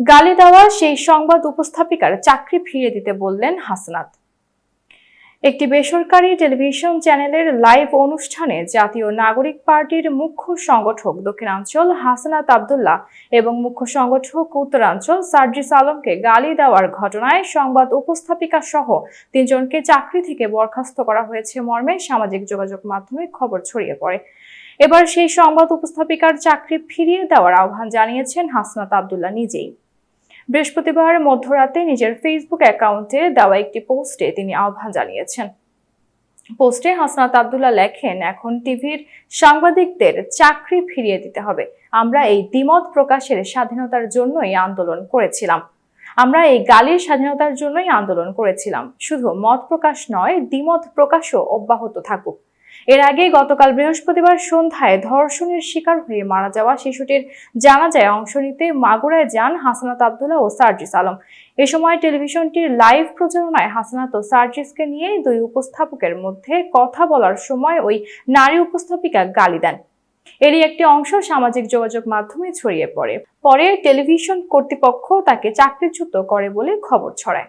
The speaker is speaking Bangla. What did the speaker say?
গালি দেওয়া সেই সংবাদ উপস্থাপিকার চাকরি ফিরিয়ে দিতে বললেন হাসনাত। একটি বেসরকারি টেলিভিশন চ্যানেলের লাইভ অনুষ্ঠানে জাতীয় নাগরিক পার্টির মুখ্য সংগঠক দক্ষিণাঞ্চল হাসনাত আবদুল্লাহ এবং মুখ্য সংগঠক উত্তরাঞ্চল সার্জিস আলমকে গালি দেওয়ার ঘটনায় সংবাদ উপস্থাপিকা সহ তিনজনকে চাকরি থেকে বরখাস্ত করা হয়েছে মর্মে সামাজিক যোগাযোগ মাধ্যমে খবর ছড়িয়ে পড়ে। এবার সেই সংবাদ উপস্থাপিকার চাকরি ফিরিয়ে দেওয়ার আহ্বান জানিয়েছেন হাসনাত আবদুল্লাহ নিজেই। বৃহস্পতিবার মধ্যরাতে নিজের ফেসবুক অ্যাকাউন্টে দেওয়া একটি পোস্টে তিনি আহ্বান জানিয়েছেন। পোস্টে হাসনাত আবদুল্লাহ লেখেন, এখন টিভির সাংবাদিকদের চাকরি ফিরিয়ে দিতে হবে। আমরা এই দ্বিমত প্রকাশের স্বাধীনতার জন্যই আন্দোলন করেছিলাম। আমরা এই গালির স্বাধীনতার জন্যই আন্দোলন করেছিলাম। শুধু মত প্রকাশ নয়, দ্বিমত প্রকাশও অব্যাহত থাকুক। এর আগে গতকাল বৃহস্পতিবার সন্ধ্যায় ধর্ষণের শিকার হয়ে মারা যাওয়া শিশুটির জানাজায় অংশ নিতে মাগুরায় যান হাসনাত আবদুল্লাহ ও সার্জিস আলম। এ সময় টেলিভিশনটির লাইভ প্রচারণায় হাসানাত ও সার্জিসকে নিয়ে দুই উপস্থাপকের মধ্যে কথা বলার সময় ওই নারী উপস্থাপিকা গালি দেন। এরই একটি অংশ সামাজিক যোগাযোগ মাধ্যমে ছড়িয়ে পড়ে। পরে টেলিভিশন কর্তৃপক্ষ তাকে চাকরিচ্যুত করে বলে খবর ছড়ায়।